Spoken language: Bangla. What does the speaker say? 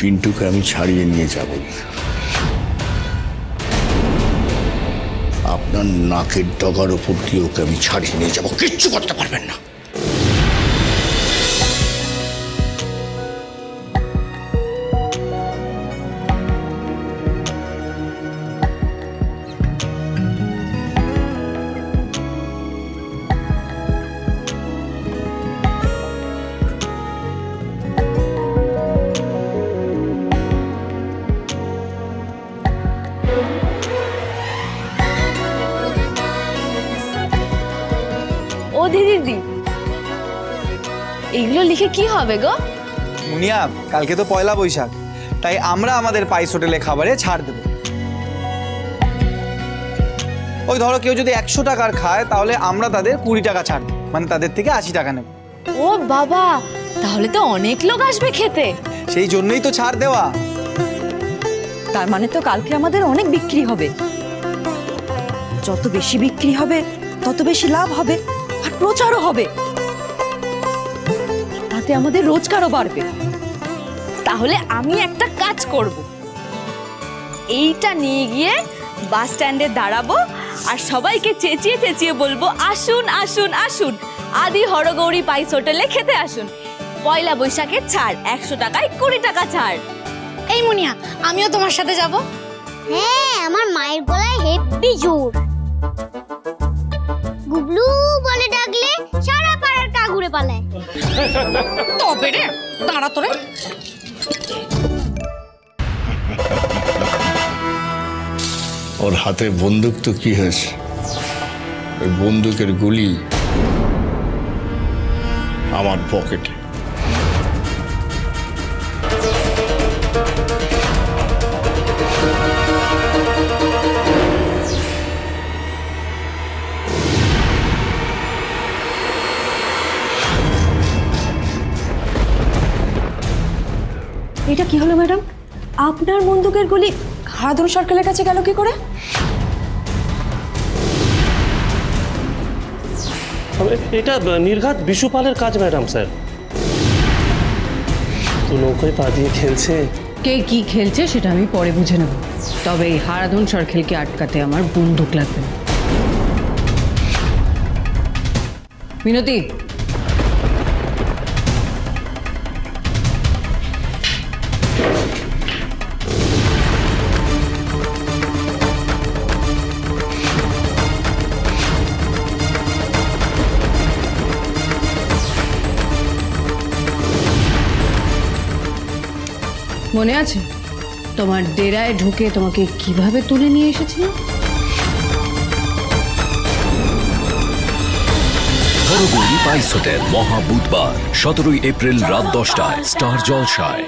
পিন্টুকে আমি ছাড়িয়ে নিয়ে যাব। আপনার নাকের ডগার উপর দিয়ে ওকে আমি ছাড়িয়ে নিয়ে যাব। কিচ্ছু করতে পারবেন না। ও দিদি এগুলো লিখে কি হবে গো? মুনিয়া কালকে তো পয়লা বৈশাখ। তাই আমরা আমাদের পাইস হোটেলে খাবারে ছাড় দেব। ওই ধরো কেউ যদি একশো টাকার খায় তাহলে আমরা তাদের কুড়ি টাকা ছাড় দেব। মানে তাদের থেকে আশি টাকা নেব। ও বাবা তাহলে তো অনেক লোক আসবে খেতে। সেই জন্যই তো ছাড় দেওয়া। তার মানে তো কালকে আমাদের অনেক বিক্রি হবে। যত বেশি বিক্রি হবে তত বেশি লাভ হবে। আর প্রচারও হবে। তাতে আমাদের রোজগারও বাড়বে। তাহলে আমি একটা কাজ করব। এইটা নিয়ে গিয়ে বাস স্ট্যান্ডে দাঁড়াবো আর সবাইকে চেঁচিয়ে চেঁচিয়ে বলব আসুন আসুন আসুন। আদি হরগৌরী পাইস হোটেলে খেতে আসুন। পয়লা বৈশাখের ছাড় একশো টাকায় কুড়ি টাকা ছাড়। এই মুনিয়া আমিও তোমার সাথে যাব। হ্যাঁ আমার মায়ের গলায় হেব্বি জোর। তবে রে দাঁড়া ওর হাতে বন্দুক তো কি হয়েছে? ওই বন্দুকের গুলি আমার পকেটে। এটা কি হলো ম্যাডাম? আপনার বন্দুকের গুলি হারাধন সরকারের কাছে গেল কি করে? এটা নির্ঘাত বিশুপালের কাজ ম্যাডাম স্যার। তো নৌকায় পা দিয়ে খেলছে। কে কি খেলছে সেটা আমি পরে বুঝে নেব। তবে এই হারাধন সরখেলকে আটকাতে আমার বন্দুক লাগবে। মিনতি মনে আছে? তোমার ডেরায় ঢুকে তোমাকে কীভাবে তুলে নিয়ে এসেছিল? হরগৌরী পাইস হোটেল মহা বুধবার, সতেরোই এপ্রিল রাত দশটায়, স্টার জলসায়।